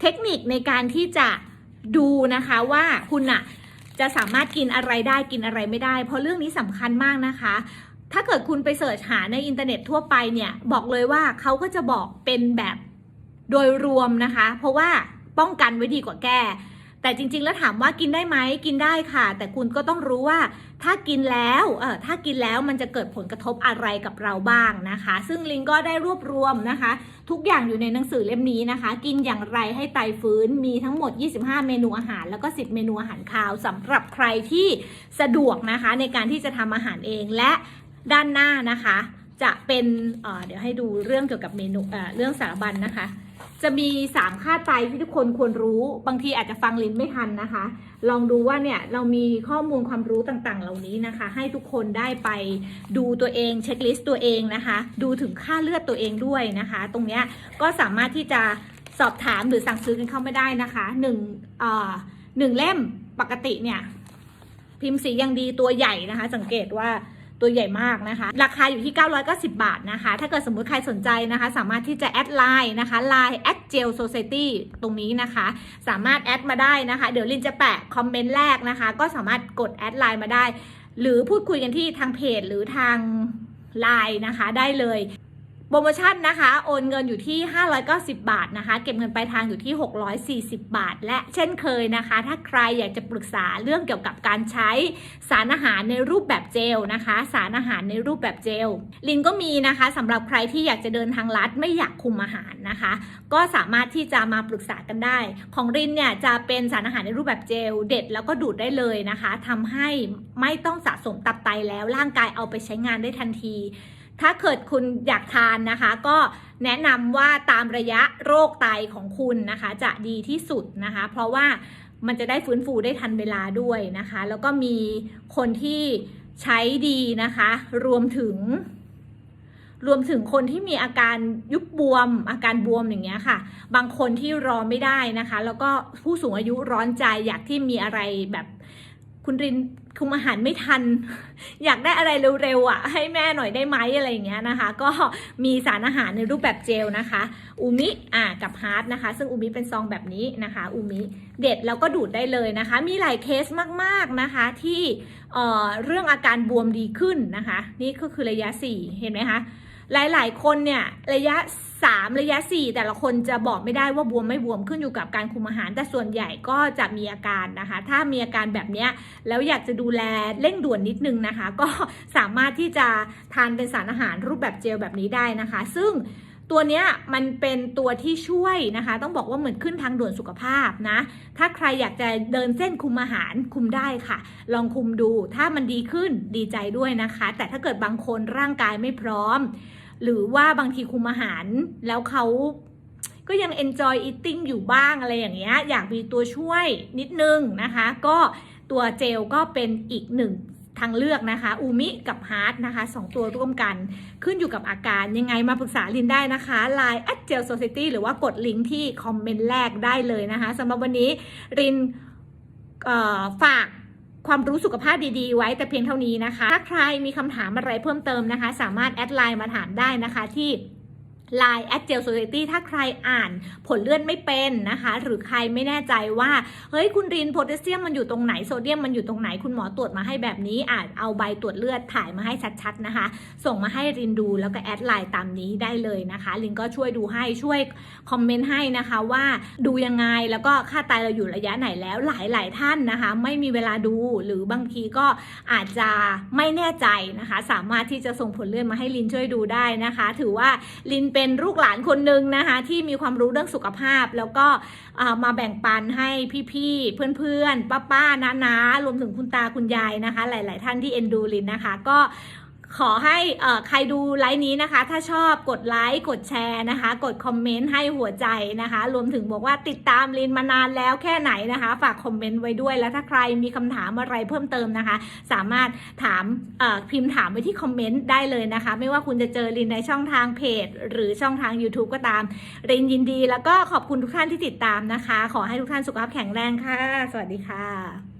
เทคนิคในการที่จะดูนะคะว่าคุณอะจะสามารถกินอะไรได้กินอะไรไม่ได้ เพราะเรื่องนี้สำคัญมากนะคะ ถ้าเกิดคุณไปเสิร์ชหาในอินเทอร์เน็ตทั่วไปเนี่ย บอกเลยว่าเขาก็จะบอกเป็นแบบโดยรวมนะคะ เพราะว่าป้องกันไว้ดีกว่าแก้ แต่จริง ๆ แล้วถามว่ากินได้ไหมกินได้ค่ะ แต่คุณก็ต้องรู้ว่า ถ้ากินแล้วเออถ้ากินแล้วมันจะเกิดผลกระทบอะไรกับเราบ้างนะคะ ซึ่งลิงก็ได้รวบรวมนะคะ ทุกอย่างอยู่ในหนังสือเล่มนี้นะคะ กินอย่างไรให้ไตฟื้นมีทั้งหมด 25 เมนูอาหาร แล้วก็ 10 เมนูอาหารคาวสำหรับใครที่สะดวกนะคะ ในการที่จะทำอาหารเองและด้านหน้านะคะ จะเป็นเดี๋ยวให้ดูเรื่องเกี่ยวกับเมนูเรื่องสารบัญนะคะ จะมี 3 ค่าไตที่ทุกคนควรรู้ บางทีอาจจะฟังลิ้นไม่ทันนะคะ ลองดูว่าเนี่ยเรามีข้อมูลความรู้ต่างๆ เหล่านี้นะคะ ให้ทุกคนได้ไปดูตัวเองเช็คลิสต์ตัวเองนะคะ ดูถึงค่าเลือดตัวเองด้วยนะคะ ตรงเนี้ยก็สามารถที่จะสอบถามหรือสั่งซื้อกันเข้าไม่ได้นะคะหนึ่งเอ่อหนึ่งเล่มปกติเนี่ยพิมพ์สียังดีตัวใหญ่นะคะ สังเกตว่า ตัวใหญ่มากนะคะ ราคาอยู่ที่ 990 บาทนะคะ ถ้าเกิดสมมุติใครสนใจนะคะ สามารถที่จะแอดไลน์นะคะ Line at gel society ตรงนี้นะคะ สามารถแอดมาได้นะคะ เดี๋ยวลินจะแปะคอมเมนต์แรกนะคะ ก็สามารถกดแอดไลน์มาได้ หรือพูดคุยกันที่ทางเพจหรือทางไลน์นะคะได้เลย โปรโมชั่นนะคะ โอนเงินอยู่ที่ 590 บาทนะคะ เก็บเงินปลายทางอยู่ที่ 640 บาท และเช่นเคยนะคะ ถ้าใครอยากจะปรึกษาเรื่องเกี่ยวกับการใช้สารอาหารในรูปแบบเจลนะคะ สารอาหารในรูปแบบเจล ลินก็มีนะคะสำหรับใครที่อยากจะเดินทางลัดไม่อยากคุมอาหารนะคะ ก็สามารถที่จะมาปรึกษากันได้ ของรินเนี่ยจะเป็นสารอาหารในรูปแบบเจลเด็ดแล้วก็ดูดได้เลยนะคะทำให้ไม่ต้องสะสมตับไตแล้วร่างกายเอาไปใช้งานได้ทันที ถ้าเกิดคุณอยากทานนะคะ ก็แนะนำว่าตามระยะโรคไตของคุณนะคะ จะดีที่สุดนะคะ เพราะว่ามันจะได้ฟื้นฟูได้ทันเวลาด้วยนะคะ แล้วก็มีคนที่ใช้ดีนะคะ รวมถึง รวมถึงคนที่มีอาการยุบบวม อาการบวมอย่างเงี้ยค่ะ บางคนที่รอไม่ได้นะคะ แล้วก็ผู้สูงอายุร้อนใจอยากที่มีอะไรแบบ คุณรินคุมอาหารไม่ทัน อยากได้อะไรเร็วๆอะ ให้แม่หน่อยได้ไหมอะไรอย่างเงี้ยนะคะ ก็มีสารอาหารในรูปแบบเจลนะคะอูมิอ่ากับฮาร์ดนะคะ ซึ่งอูมิเป็นซองแบบนี้นะคะอูมิเด็ดแล้วก็ดูดได้เลยนะคะ มีหลายเคสมากๆนะคะที่เอ่อเรื่องอาการบวมดีขึ้นนะคะ นี่ก็คือระยะ 4 เห็นไหมคะ หลายๆ คนเนี่ยระยะ 3 ระยะ 4 แต่ละคนจะบอกไม่ได้ว่าบวมไม่บวมขึ้นอยู่กับการคุมอาหาร แต่ส่วนใหญ่ก็จะมีอาการนะคะ ถ้ามีอาการแบบนี้แล้วอยากจะดูแลเร่งด่วนนิดนึงนะคะ ก็สามารถที่จะทานเป็นสารอาหารรูปแบบเจลแบบนี้ได้นะคะ ซึ่งตัวเนี้ยมันเป็นตัวที่ช่วยนะคะ ต้องบอกว่าเหมือนขึ้นทางด่วนสุขภาพนะ ถ้าใครอยากจะเดินเส้นคุมอาหารคุมได้ค่ะ ลองคุมดูถ้ามันดีขึ้นดีใจด้วยนะคะ แต่ถ้าเกิดบางคนร่างกายไม่พร้อม หรือว่าบางทีคุมอาหารแล้วเขาก็ยัง enjoy eating อยู่บ้างอะไรอย่างเงี้ย อยากมีตัวช่วยนิดนึงนะคะ ก็ตัวเจลก็เป็นอีกหนึ่งทางเลือกนะคะอูมิกับฮาร์ดนะคะสองตัวร่วมกันขึ้นอยู่กับอาการยังไงมาปรึกษาลินได้นะคะ Line at gel society หรือว่ากดลิงก์ที่คอมเมนต์แรกได้เลยนะคะสำหรับวันนี้รินฝาก ความรู้สุขภาพดีๆ ไว้แต่เพียงเท่านี้นะคะ ถ้าใครมีคำถามอะไรเพิ่มเติมนะคะ สามารถแอดไลน์มาถามได้นะคะที่ Line at gel society ถ้าใครอ่านผลเลือดไม่เป็นนะคะ หรือใครไม่แน่ใจว่า เฮ้ยคุณรินโพแทสเซียมมันอยู่ตรงไหนโซเดียมมันอยู่ตรงไหนคุณหมอตรวจมาให้แบบนี้อาจเอาใบตรวจเลือดถ่ายมาให้ชัดๆนะคะ ส่งมาให้รินดูแล้วก็แอดไลน์ตามนี้ได้เลยนะคะรินก็ช่วยดูให้ช่วยคอมเมนต์ให้นะคะว่าดูยังไงแล้วก็ค่าไตเราอยู่ระยะไหนแล้วหลายๆท่านนะคะ ไม่มีเวลาดูหรือบางทีก็อาจจะไม่แน่ใจนะคะ สามารถที่จะส่งผลเลือดมาให้ลินช่วยดูได้นะคะ ถือว่าลินเป็นลูกหลานคนหนึ่งนะคะที่มีความรู้เรื่องสุขภาพ แล้วก็มาแบ่งปันให้พี่ๆ เพื่อนๆ ป้าๆน้าๆรวมถึงคุณตาคุณยายนะคะ หลาย ๆ ท่านที่เอ็นดูลินนะคะ ก็ ขอให้ใครดูไลฟ์นี้นะคะ ถ้าชอบกดไลค์กดแชร์นะคะ กดคอมเมนต์ให้หัวใจนะคะ รวมถึงบอกว่าติดตามลินมานานแล้วแค่ไหนนะคะ ฝากคอมเมนต์ไว้ด้วยแล้วถ้าใครมีคำถามอะไรเพิ่มเติมนะคะ สามารถถามพิมพ์ถามไว้ที่คอมเมนต์ได้เลยนะคะ ไม่ว่าคุณจะเจอลินในช่องทางเพจ หรือช่องทาง YouTube ก็ตามรินยินดี แล้วก็ขอบคุณทุกท่านที่ติดตามนะคะ ขอให้ทุกท่านสุขภาพแข็งแรงค่ะ สวัสดีค่ะ